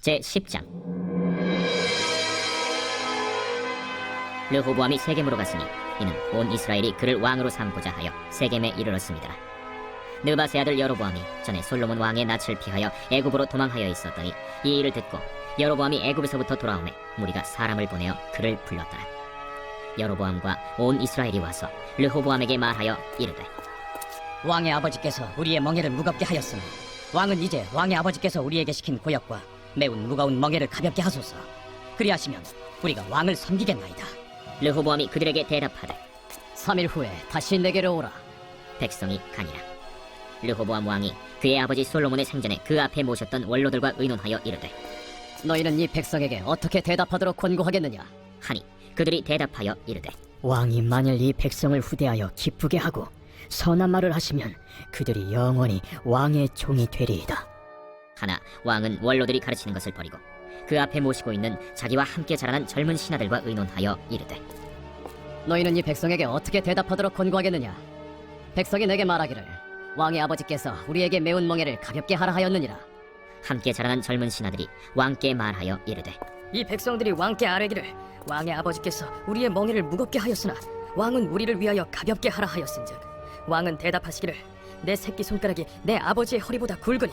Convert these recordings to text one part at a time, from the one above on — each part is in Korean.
제 10장 르호보암이 세겜으로 갔으니 이는 온 이스라엘이 그를 왕으로 삼고자 하여 세겜에 이르렀습니다. 느바세 아들 여로보암이 전에 솔로몬 왕의 낯을 피하여 애굽으로 도망하여 있었더니 이 일을 듣고 여로보암이 애굽에서부터 돌아오매 무리가 사람을 보내어 그를 불렀더라. 여로보암과 온 이스라엘이 와서 르호보암에게 말하여 이르되 왕의 아버지께서 우리의 멍에를 무겁게 하였으니 왕은 이제 왕의 아버지께서 우리에게 시킨 고역과 매운 무거운 멍에를 가볍게 하소서. 그리하시면 우리가 왕을 섬기겠나이다. 르호보암이 그들에게 대답하되 3일 후에 다시 내게로 오라. 백성이 가니라. 르호보암 왕이 그의 아버지 솔로몬의 생전에 그 앞에 모셨던 원로들과 의논하여 이르되 너희는 이 백성에게 어떻게 대답하도록 권고하겠느냐? 하니 그들이 대답하여 이르되 왕이 만일 이 백성을 후대하여 기쁘게 하고 선한 말을 하시면 그들이 영원히 왕의 종이 되리이다. 하나 왕은 원로들이 가르치는 것을 버리고 그 앞에 모시고 있는 자기와 함께 자라난 젊은 신하들과 의논하여 이르되 너희는 이 백성에게 어떻게 대답하도록 권고하겠느냐? 백성이 내게 말하기를 왕의 아버지께서 우리에게 매운 멍에를 가볍게 하라 하였느니라. 함께 자라난 젊은 신하들이 왕께 말하여 이르되 이 백성들이 왕께 아뢰기를 왕의 아버지께서 우리의 멍에를 무겁게 하였으나 왕은 우리를 위하여 가볍게 하라 하였은즉 왕은 대답하시기를 내 새끼 손가락이 내 아버지의 허리보다 굵으니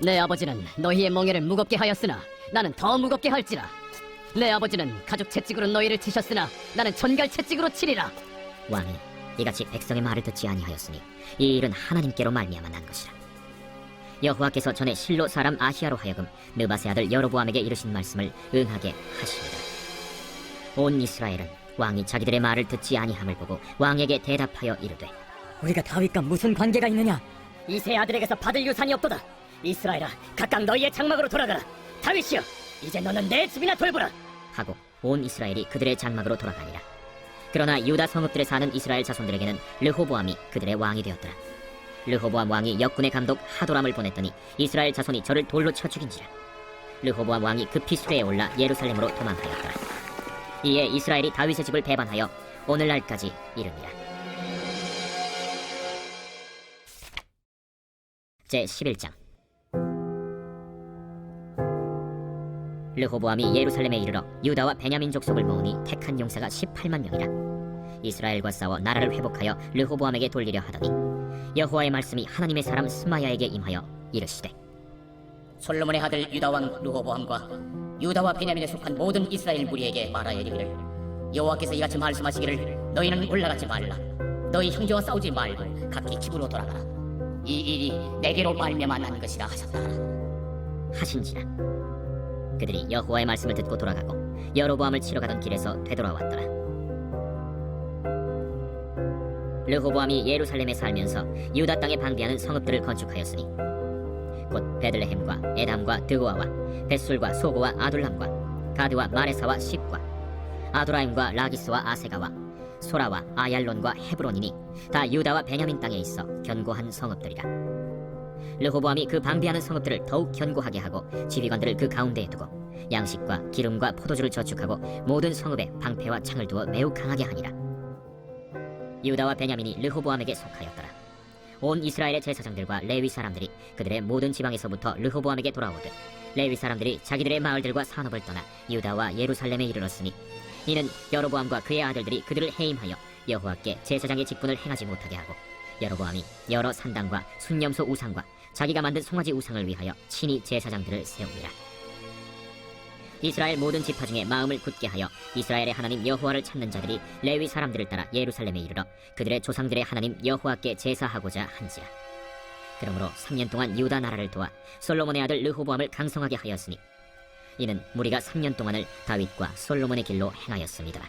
내 아버지는 너희의 멍에를 무겁게 하였으나 나는 더 무겁게 할지라 내 아버지는 가죽 채찍으로 너희를 치셨으나 나는 전갈 채찍으로 치리라 왕이 이같이 백성의 말을 듣지 아니하였으니 이 일은 하나님께로 말미암아 난 것이라 여호와께서 전에 실로 사람 아히야로 하여금 느바세 아들 여로보암에게 이르신 말씀을 응하게 하시니라 온 이스라엘은 왕이 자기들의 말을 듣지 아니함을 보고 왕에게 대답하여 이르되 우리가 다윗과 무슨 관계가 있느냐? 이세 아들에게서 받을 유산이 없도다. 이스라엘아, 각각 너희의 장막으로 돌아가라. 다윗이여, 이제 너는 내 집이나 돌보라. 하고 온 이스라엘이 그들의 장막으로 돌아가니라. 그러나 유다 성읍들에 사는 이스라엘 자손들에게는 르호보암이 그들의 왕이 되었더라. 르호보암 왕이 역군의 감독 하도람을 보냈더니 이스라엘 자손이 저를 돌로 쳐 죽인지라. 르호보암 왕이 급히 수레에 올라 예루살렘으로 도망하였더라. 이에 이스라엘이 다윗의 집을 배반하여 오늘날까지 이릅니다 제 11장 르호보암이 예루살렘에 이르러 유다와 베냐민 족속을 모으니 택한 용사가 18만 명이라. 이스라엘과 싸워 나라를 회복하여 르호보암에게 돌리려 하더니 여호와의 말씀이 하나님의 사람 스마야에게 임하여 이르시되 솔로몬의 아들 유다 왕 르호보암과 유다와 베냐민에 속한 모든 이스라엘 무리에게 말하여 이르기를. 여호와께서 이같이 말씀하시기를 너희는 올라가지 말라. 너희 형제와 싸우지 말고 각기 집으로 돌아가라. 이 일이 내게로 말미암아 난 것이라 하셨다. 하신지라 그들이 여호와의 말씀을 듣고 돌아가고 여로보암을 치러 가던 길에서 되돌아왔더라. 르호보암이 예루살렘에 살면서 유다 땅에 방비하는 성읍들을 건축하였으니 곧 베들레헴과 에담과 드고아와 벳술과 소고와 아둘람과 가드와 마레사와 십과 아도라임과 라기스와 아세가와 소라와 아얄론과 헤브론이니 다 유다와 베냐민 땅에 있어 견고한 성읍들이라 르호보암이 그 방비하는 성읍들을 더욱 견고하게 하고 지휘관들을 그 가운데에 두고 양식과 기름과 포도주를 저축하고 모든 성읍에 방패와 창을 두어 매우 강하게 하니라. 유다와 베냐민이 르호보암에게 속하였더라. 온 이스라엘의 제사장들과 레위 사람들이 그들의 모든 지방에서부터 르호보암에게 돌아오듯 레위 사람들이 자기들의 마을들과 산업을 떠나 유다와 예루살렘에 이르렀으니 이는 여로보암과 그의 아들들이 그들을 해임하여 여호와께 제사장의 직분을 행하지 못하게 하고 여로보암이 여러 산당과 순념소 우상과 자기가 만든 송아지 우상을 위하여 친히 제사장들을 세웁니다. 이스라엘 모든 지파 중에 마음을 굳게 하여 이스라엘의 하나님 여호와를 찾는 자들이 레위 사람들을 따라 예루살렘에 이르러 그들의 조상들의 하나님 여호와께 제사하고자 한지라. 그러므로 3년 동안 유다 나라를 도와 솔로몬의 아들 르호보암을 강성하게 하였으니 이는 무리가 3년 동안을 다윗과 솔로몬의 길로 행하였습니다.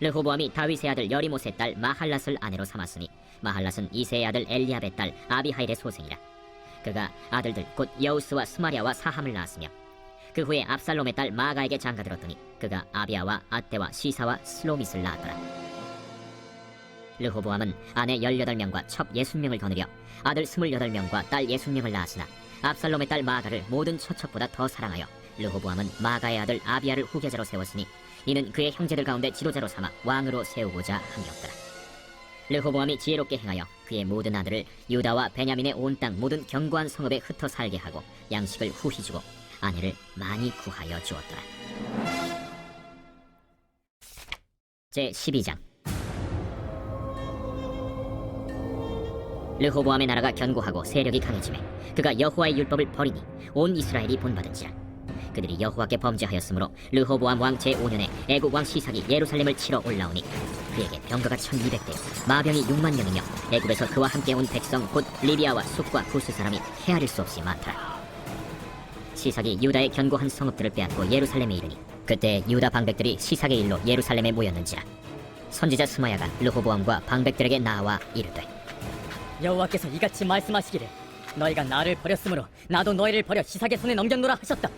르호보암이 다윗의 아들 여리못의 딸 마할랏을 아내로 삼았으니 마할랏은 이세의 아들 엘리압의 딸 아비하일의 소생이라. 그가 아들들 곧 여우스와 스마리아와 사함을 낳았으며 그 후에 압살롬의 딸 마가에게 장가들었더니 그가 아비아와 아떼와 시사와 슬로밋을 낳았더라. 르호보암은 아내 18명과 첩 60명을 거느려 아들 28명과 딸 60명을 낳았으나 압살롬의 딸 마가를 모든 처첩보다 더 사랑하여 르호보암은 마가의 아들 아비아를 후계자로 세웠으니 이는 그의 형제들 가운데 지도자로 삼아 왕으로 세우고자 함이었더라. 르호보암이 지혜롭게 행하여 그의 모든 아들을 유다와 베냐민의 온 땅 모든 견고한 성읍에 흩어 살게 하고 양식을 후히 주고 아내를 많이 구하여 주었더라. 제 12장 르호보암의 나라가 견고하고 세력이 강해지매 그가 여호와의 율법을 버리니 온 이스라엘이 본받은지라 그들이 여호와께 범죄하였으므로 르호보암 왕 제5년에 애국 왕 시삭이 예루살렘을 치러 올라오니 그에게 병거가 1200대 마병이 6만 명이며 애굽에서 그와 함께 온 백성 곧 리비아와 숲과 구스 사람이 헤아릴 수 없이 많더라. 시삭이 유다의 견고한 성읍들을 빼앗고 예루살렘에 이르니 그때 유다 방백들이 시삭의 일로 예루살렘에 모였는지라. 선지자 스마야가 르호보암과 방백들에게 나와 이르되 여호와께서 이같이 말씀하시기를 너희가 나를 버렸으므로 나도 너희를 버려 시삭의 손에 넘겼노라 하셨다.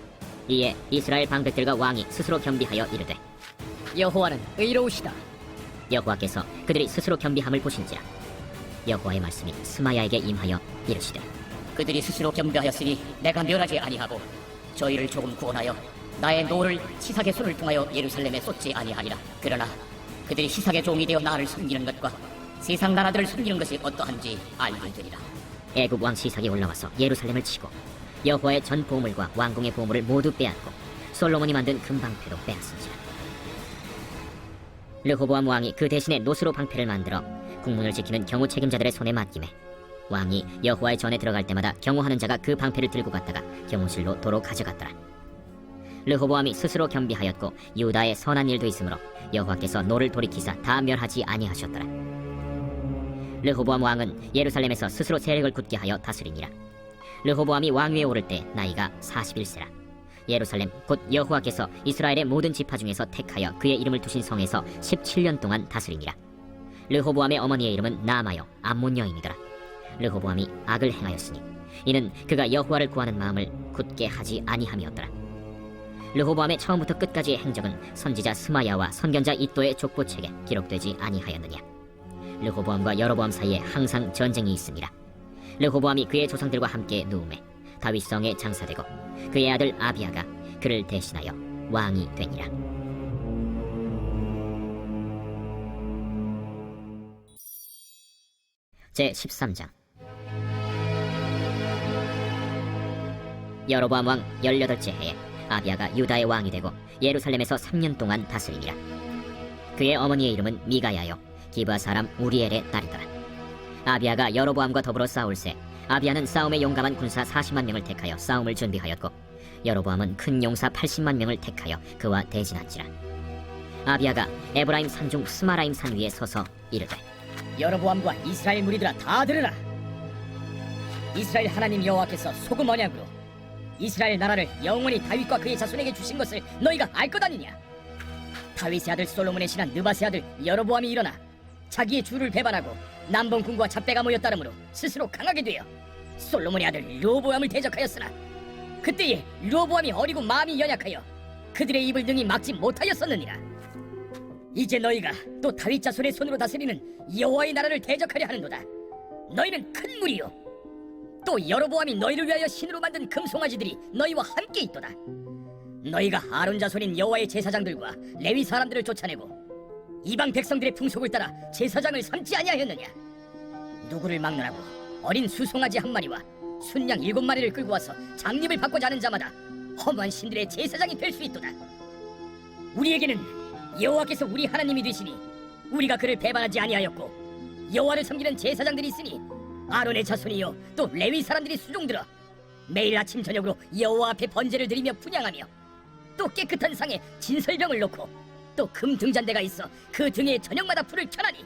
이에 이스라엘 방백들과 왕이 스스로 겸비하여 이르되 여호와는 의로우시다. 여호와께서 그들이 스스로 겸비함을 보신지라. 여호와의 말씀이 스마야에게 임하여 이르시되 그들이 스스로 겸비하였으니 내가 멸하지 아니하고 저희를 조금 구원하여 나의 노를 시삭의 손을 통하여 예루살렘에 쏟지 아니하리라. 그러나 그들이 시삭의 종이 되어 나를 섬기는 것과 세상 나라들을 섬기는 것이 어떠한지 알게 되리라. 애굽 왕 시삭이 올라와서 예루살렘을 치고 여호와의 전 보물과 왕궁의 보물을 모두 빼앗고 솔로몬이 만든 금방패도 빼앗은지라. 르호보암 왕이 그 대신에 노스로 방패를 만들어 국문을 지키는 경호 책임자들의 손에 맡김에 왕이 여호와의 전에 들어갈 때마다 경호하는 자가 그 방패를 들고 갔다가 경호실로 도로 가져갔더라. 르호보암이 스스로 겸비하였고 유다의 선한 일도 있으므로 여호와께서 노를 돌이키사 다 멸하지 아니하셨더라. 르호보암 왕은 예루살렘에서 스스로 세력을 굳게 하여 다스리니라. 르호보암이 왕위에 오를 때 나이가 41세라. 예루살렘 곧 여호와께서 이스라엘의 모든 지파 중에서 택하여 그의 이름을 두신 성에서 17년 동안 다스리니라. 르호보암의 어머니의 이름은 나마여 암몬 여인이더라. 르호보암이 악을 행하였으니 이는 그가 여호와를 구하는 마음을 굳게 하지 아니함이었더라. 르호보암의 처음부터 끝까지의 행적은 선지자 스마야와 선견자 이또의 족보책에 기록되지 아니하였느냐. 르호보암과 여로보암 사이에 항상 전쟁이 있습니다. 르호보암이 그의 조상들과 함께 누움에 다윗 성에 장사되고 그의 아들 아비아가 그를 대신하여 왕이 되니라. 제 13장 여로보암 왕 18째 해에 아비아가 유다의 왕이 되고 예루살렘에서 3년 동안 다스리니라. 그의 어머니의 이름은 미가야요 기브아 사람 우리엘의 딸이더라. 아비아가 여로보암과 더불어 싸울새 아비아는 싸움에 용감한 군사 40만 명을 택하여 싸움을 준비하였고 여로보암은 큰 용사 80만 명을 택하여 그와 대진한지라. 아비아가 에브라임 산 중 스마라임 산 위에 서서 이르되 여로보암과 이스라엘 무리들아 다 들으라. 이스라엘 하나님 여호와께서 소금 언약으로 이스라엘 나라를 영원히 다윗과 그의 자손에게 주신 것을 너희가 알 것 아니냐? 다윗의 아들 솔로몬의 신한 느바스의 아들 여로보암이 일어나 자기의 주를 배반하고 남봉군과 잡배가 따름으로 스스로 강하게 되어 솔로몬의 아들 르호보암을 대적하였으나 그때에 르호보암이 어리고 마음이 연약하여 그들의 입을 능히 막지 못하였었느니라. 이제 너희가 또 다윗 자손의 손으로 다스리는 여호와의 나라를 대적하려 하는도다. 너희는 큰 무리요. 또 여로보암이 너희를 위하여 신으로 만든 금송아지들이 너희와 함께 있도다. 너희가 아론 자손인 여호와의 제사장들과 레위 사람들을 쫓아내고 이방 백성들의 풍속을 따라 제사장을 삼지 아니하였느냐? 누구를 막느라고 어린 수송아지 한 마리와 순양 일곱 마리를 끌고 와서 장립을 받고자 하는 자마다 험한 신들의 제사장이 될 수 있도다. 우리에게는 여호와께서 우리 하나님이 되시니 우리가 그를 배반하지 아니하였고 여호와를 섬기는 제사장들이 있으니 아론의 자손이요 또 레위 사람들이 수종들어 매일 아침 저녁으로 여호와 앞에 번제를 드리며 분양하며 또 깨끗한 상에 진설병을 놓고 또 금 등잔대가 있어 그 등에 저녁마다 불을 켜나니.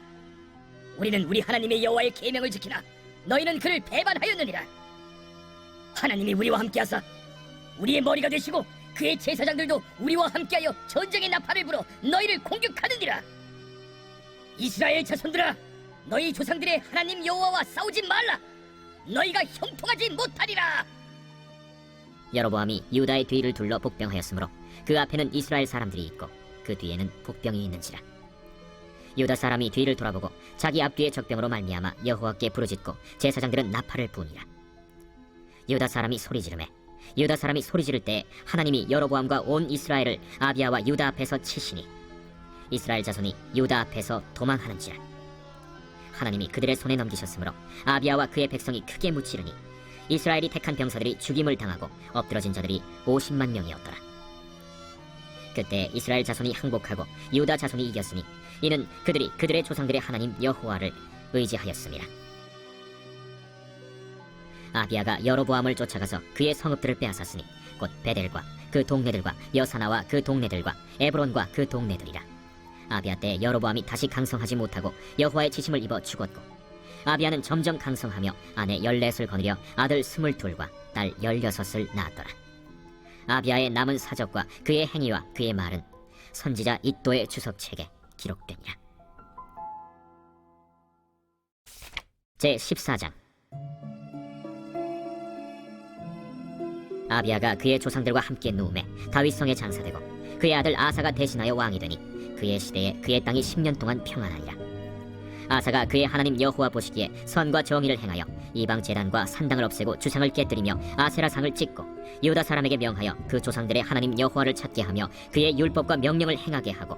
우리는 우리 하나님의 여호와의 계명을 지키나 너희는 그를 배반하였느니라. 하나님이 우리와 함께하사 우리의 머리가 되시고 그의 제사장들도 우리와 함께하여 전쟁의 나팔을 불어 너희를 공격하느니라. 이스라엘 자손들아 너희 조상들의 하나님 여호와와 싸우지 말라. 너희가 형통하지 못하리라. 여로보암이 유다의 뒤를 둘러 복병하였으므로 그 앞에는 이스라엘 사람들이 있고 그 뒤에는 복병이 있는지라. 유다 사람이 뒤를 돌아보고 자기 앞뒤의 적병으로 말미암아 여호와께 부르짖고 제사장들은 나팔을 부니라. 유다 사람이 소리 지르매 유다 사람이 소리 지를 때 하나님이 여로보암과 온 이스라엘을 아비아와 유다 앞에서 치시니 이스라엘 자손이 유다 앞에서 도망하는지라. 하나님이 그들의 손에 넘기셨으므로 아비아와 그의 백성이 크게 무찌르니 이스라엘이 택한 병사들이 죽임을 당하고 엎드러진 자들이 50만 명이었더라 그때 이스라엘 자손이 항복하고 유다 자손이 이겼으니 이는 그들이 그들의 조상들의 하나님 여호와를 의지하였습니다. 아비아가 여로보암을 쫓아가서 그의 성읍들을 빼앗았으니 곧 베델과 그 동네들과 여사나와 그 동네들과 에브론과 그 동네들이라. 아비아 때 여로보암이 다시 강성하지 못하고 여호와의 지심을 입어 죽었고 아비아는 점점 강성하며 아내 열넷을 거느려 아들 스물둘과 딸 열여섯을 낳았더라 아비아의 남은 사적과 그의 행위와 그의 말은 선지자 이또의 주석책에 기록되니라. 제 14장. 아비아가 그의 조상들과 함께 누움에 다윗성에 장사되고 그의 아들 아사가 대신하여 왕이 되니 그의 시대에 그의 땅이 10년 동안 평안하니라 아사가 그의 하나님 여호와 보시기에 선과 정의를 행하여 이방 제단과 산당을 없애고 주상을 깨뜨리며 아세라 상을 찍고 유다 사람에게 명하여 그 조상들의 하나님 여호와를 찾게 하며 그의 율법과 명령을 행하게 하고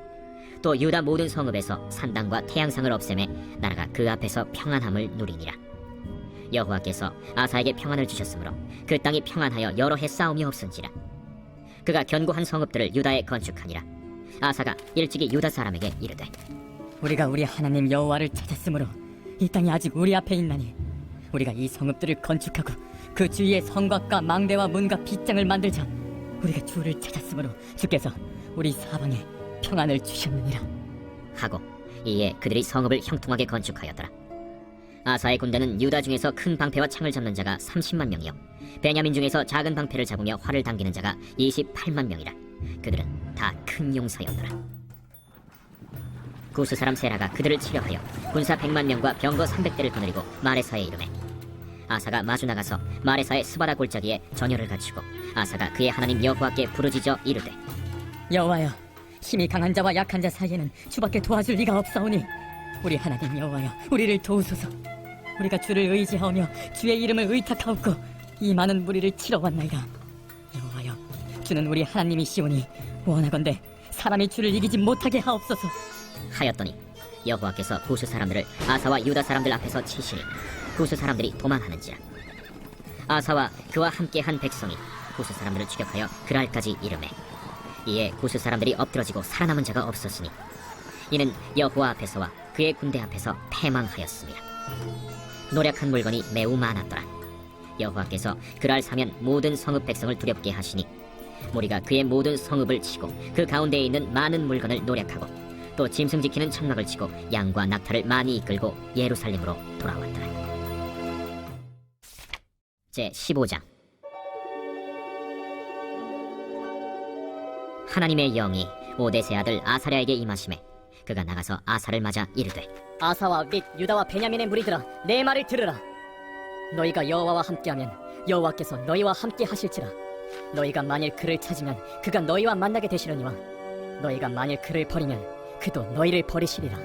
또 유다 모든 성읍에서 산당과 태양상을 없애매 나라가 그 앞에서 평안함을 누리니라. 여호와께서 아사에게 평안을 주셨으므로 그 땅이 평안하여 여러 해 싸움이 없은지라. 그가 견고한 성읍들을 유다에 건축하니라. 아사가 일찍이 유다 사람에게 이르되 우리가 우리 하나님 여호와를 찾았으므로 이 땅이 아직 우리 앞에 있나니 우리가 이 성읍들을 건축하고 그 주위에 성곽과 망대와 문과 빗장을 만들자 우리가 주를 찾았으므로 주께서 우리 사방에 평안을 주셨느니라 하고 이에 그들이 성읍을 형통하게 건축하였더라. 아사의 군대는 유다 중에서 큰 방패와 창을 잡는 자가 30만 명이요 베냐민 중에서 작은 방패를 잡으며 활을 당기는 자가 28만 명이라 그들은 다 큰 용사였더라. 구스 사람 세라가 그들을 치려하여 군사 100만 명과 병거 300대를 거느리고 마레사에 이르매 아사가 마주 나가서 마레사의 스바다 골짜기에 전열을 갖추고 아사가 그의 하나님 여호와께 부르짖어 이르되 여호와여 힘이 강한 자와 약한 자 사이에는 주밖에 도와줄 리가 없사오니 우리 하나님 여호와여 우리를 도우소서. 우리가 주를 의지하오며 주의 이름을 의탁하옵고 이 많은 무리를 치러 왔나이다. 여호와여 주는 우리 하나님이시오니 원하건대 사람이 주를 이기지 못하게 하옵소서 하였더니 여호와께서 구스 사람들을 아사와 유다 사람들 앞에서 치시니 구스 사람들이 도망하는지라. 아사와 그와 함께한 백성이 구스 사람들을 추격하여 그랄까지 이름해 이에 구스 사람들이 엎드러지고 살아남은 자가 없었으니 이는 여호와 앞에서와 그의 군대 앞에서 패망하였습니다. 노력한 물건이 매우 많았더라. 여호와께서 그랄 사면 모든 성읍 백성을 두렵게 하시니 무리가 그의 모든 성읍을 치고 그 가운데에 있는 많은 물건을 노력하고 또 짐승 지키는 천막을 치고 양과 낙타를 많이 이끌고 예루살렘으로 돌아왔더라. 제 15장. 하나님의 영이 오데세 아들 아사랴에게 임하심에 그가 나가서 아사를 맞아 이르되 아사와 및 유다와 베냐민의 무리들아 내 말을 들으라. 너희가 여호와와 함께하면 여호와께서 너희와 함께 하실지라. 너희가 만일 그를 찾으면 그가 너희와 만나게 되시려니와 너희가 만일 그를 버리면 그도 너희를 버리시리라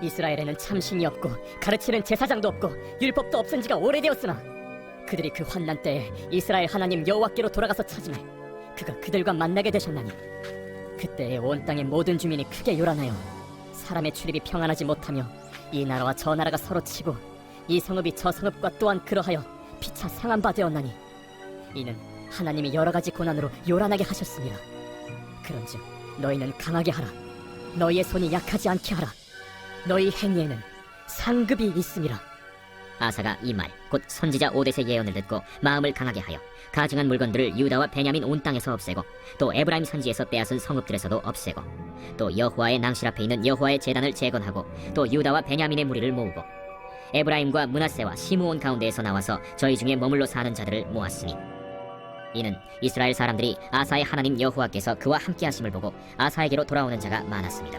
이스라엘에는 참신이 없고 가르치는 제사장도 없고 율법도 없은 지가 오래되었으나 그들이 그 환난 때에 이스라엘 하나님 여호와께로 돌아가서 찾으면 그가 그들과 만나게 되셨나니 그때에 온 땅의 모든 주민이 크게 요란하여 사람의 출입이 평안하지 못하며 이 나라와 저 나라가 서로 치고 이 성읍이 저 성읍과 또한 그러하여 피차 상한 바 되었나니 이는 하나님이 여러 가지 고난으로 요란하게 하셨습니다. 그런즉 너희는 강하게 하라. 너희의 손이 약하지 않게 하라. 너희 행위에는 상급이 있음이라. 아사가 이 말 곧 선지자 오데세 예언을 듣고 마음을 강하게 하여 가증한 물건들을 유다와 베냐민 온 땅에서 없애고 또 에브라임 산지에서 빼앗은 성읍들에서도 없애고 또 여호와의 낭실 앞에 있는 여호와의 제단을 재건하고 또 유다와 베냐민의 무리를 모으고 에브라임과 문하세와 시므온 가운데에서 나와서 저희 중에 머물러 사는 자들을 모았으니 이는 이스라엘 사람들이 아사의 하나님 여호와께서 그와 함께 하심을 보고 아사에게로 돌아오는 자가 많았습니다.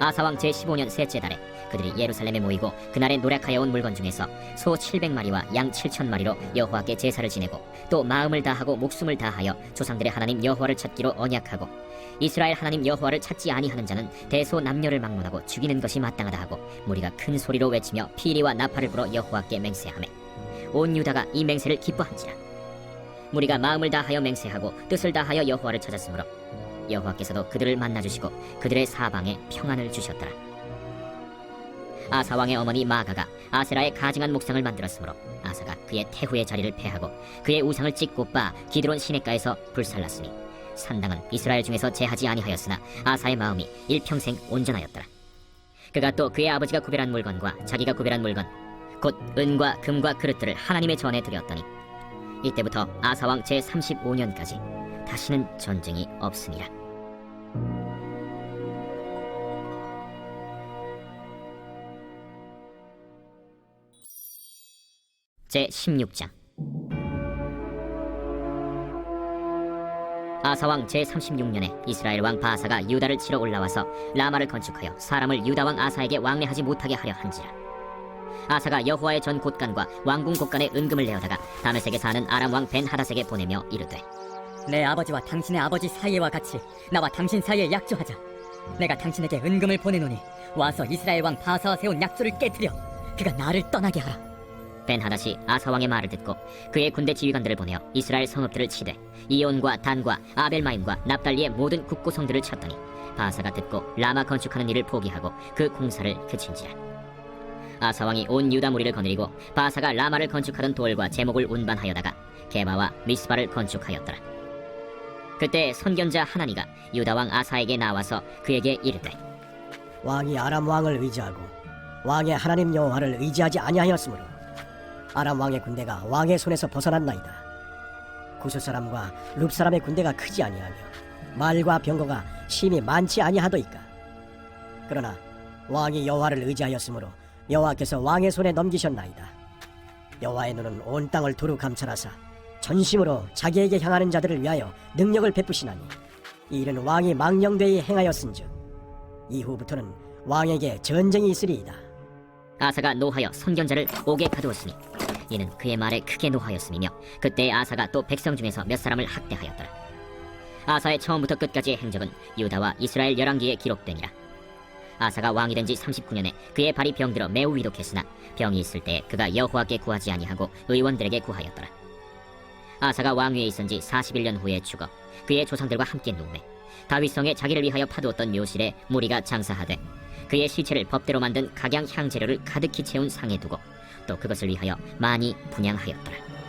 아사왕 제15년 셋째 달에 그들이 예루살렘에 모이고 그날에 노력하여 온 물건 중에서 소 700마리와 양 7천마리로 여호와께 제사를 지내고 또 마음을 다하고 목숨을 다하여 조상들의 하나님 여호와를 찾기로 언약하고 이스라엘 하나님 여호와를 찾지 아니하는 자는 대소 남녀를 막론하고 죽이는 것이 마땅하다 하고 무리가 큰 소리로 외치며 피리와 나팔을 불어 여호와께 맹세하매 온 유다가 이 맹세를 기뻐한지라 무리가 마음을 다하여 맹세하고 뜻을 다하여 여호와를 찾았으므로 여호와께서도 그들을 만나 주시고 그들의 사방에 평안을 주셨더라. 아사 왕의 어머니 마가가 아세라의 가증한 목상을 만들었으므로 아사가 그의 태후의 자리를 패하고 그의 우상을 찍고 빠 기드론 시내가에서 불살랐으니 산당은 이스라엘 중에서 제하지 아니하였으나 아사의 마음이 일평생 온전하였더라. 그가 또 그의 아버지가 구별한 물건과 자기가 구별한 물건 곧 은과 금과 그릇들을 하나님의 전에 드렸더니 이때부터 아사 왕 제 35년까지 다시는 전쟁이 없으니라. 제 16장 아사왕 제 36년에 이스라엘 왕 바사가 유다를 치러 올라와서 라마를 건축하여 사람을 유다 왕 아사에게 왕래하지 못하게 하려 한지라 아사가 여호와의 전 곳간과 왕궁 곳간에 은금을 내어다가 다메섹에 사는 아람 왕 벤 하닷에게 보내며 이르되 내 아버지와 당신의 아버지 사이와 같이 나와 당신 사이에 약조하자. 내가 당신에게 은금을 보내노니 와서 이스라엘 왕 바사와 세운 약조를 깨뜨려 그가 나를 떠나게 하라. 벤 하닷이 아사 왕의 말을 듣고 그의 군대 지휘관들을 보내어 이스라엘 성읍들을 치되 이온과 단과 아벨마임과 납달리의 모든 국고성들을 쳤더니 바사가 듣고 라마 건축하는 일을 포기하고 그 공사를 그친지라 아사 왕이 온 유다 무리를 거느리고 바사가 라마를 건축하던 돌과 제목을 운반하여다가 게바와 미스바를 건축하였더라 그때 선견자 하나니가 유다 왕 아사에게 나와서 그에게 이르되 왕이 아람 왕을 의지하고 왕의 하나님 여호와를 의지하지 아니하였으므로 아람 왕의 군대가 왕의 손에서 벗어났나이다. 구스 사람과 룹 사람의 군대가 크지 아니하며 말과 병거가 심히 많지 아니하도이까. 그러나 왕이 여호와를 의지하였으므로 여호와께서 왕의 손에 넘기셨나이다. 여호와의 눈은 온 땅을 두루 감찰하사 전심으로 자기에게 향하는 자들을 위하여 능력을 베푸시나니 이 일은 왕이 망령되이 행하였은즉 이후부터는 왕에게 전쟁이 있으리이다. 아사가 노하여 선견자를 옥에 가두었으니 이는 그의 말에 크게 노하였음이며 그때 아사가 또 백성 중에서 몇 사람을 학대하였더라 아사의 처음부터 끝까지의 행적은 유다와 이스라엘 열왕기에 기록되니라 아사가 왕이 된 지 39년에 그의 발이 병들어 매우 위독했으나 병이 있을 때 그가 여호와께 구하지 아니하고 의원들에게 구하였더라 아사가 왕위에 있은 지 41년 후에 죽어 그의 조상들과 함께 누우매 다윗성에 자기를 위하여 파두었던 묘실에 무리가 장사하되 그의 시체를 법대로 만든 각양 향재료를 가득히 채운 상에 두고 또 그것을 위하여 많이 분양하였더라.